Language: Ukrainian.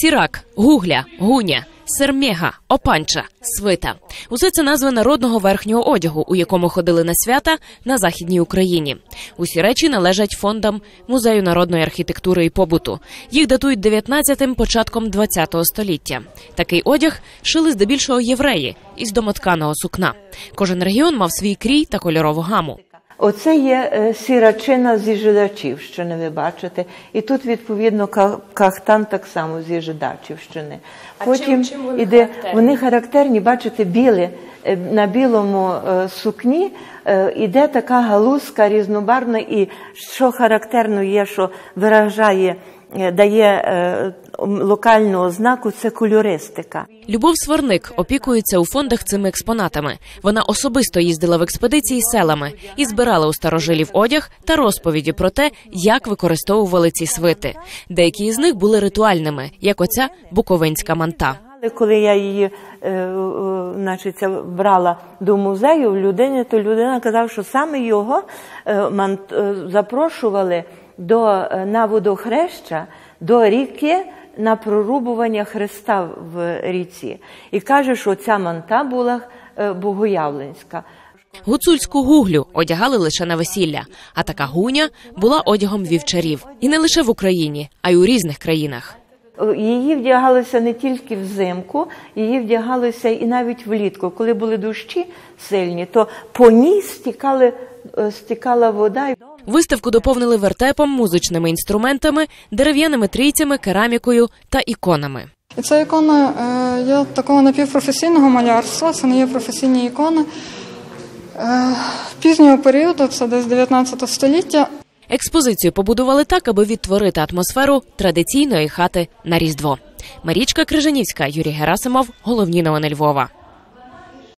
Сірак, гугля, гуня, сермєга, опанча, свита усе це назви народного верхнього одягу, у якому ходили на свята на західній Україні. Усі речі належать фондам музею народної архітектури і побуту. Їх датують 19-тим, початком 20-го століття. Такий одяг шили здебільшого євреї із домотканого сукна. Кожен регіон мав свій крій та кольорову гаму. Оце є е, сірачина зі Жидачівщини, ви бачите. І тут, відповідно, кахтан так само зі Жидачівщини. Потім чим вони іде, характерні? вони характерні, бачите, білі, е, на білому е, сукні е, іде така галузка різнобарвна, і що характерно є, що виражає, дає е, локальну ознаку, це кольористика. Любов Сварник опікується у фондах цими експонатами. Вона особисто їздила в експедиції селами і збирала у старожилів одяг та розповіді про те, як використовували ці свити. Деякі із них були ритуальними, як оця буковинська манта. Коли я її е, е, значить, брала до музею в людині, то людина казала, що саме його е, е, запрошували до, е, на водохреща до ріки на прорубування Христа в ріці. І каже, що ця манта була е, богоявленська. Гуцульську гуглю одягали лише на весілля, а така гуня була одягом вівчарів і не лише в Україні, а й у різних країнах. Її вдягалося не тільки взимку, її вдягалося і навіть влітку. Коли були дощі сильні, то по ній стікали, е, стікала вода. Виставку доповнили вертепом, музичними інструментами, дерев'яними трійцями, керамікою та іконами. Ця ікона е, є такого напівпрофесійного малярства, це не є професійні ікони. Е, пізнього періоду, це десь 19 століття. Експозицію побудували так, аби відтворити атмосферу традиційної хати на Різдво. Марічка Крижанівська, Юрій Герасимов. Головні новини Львова.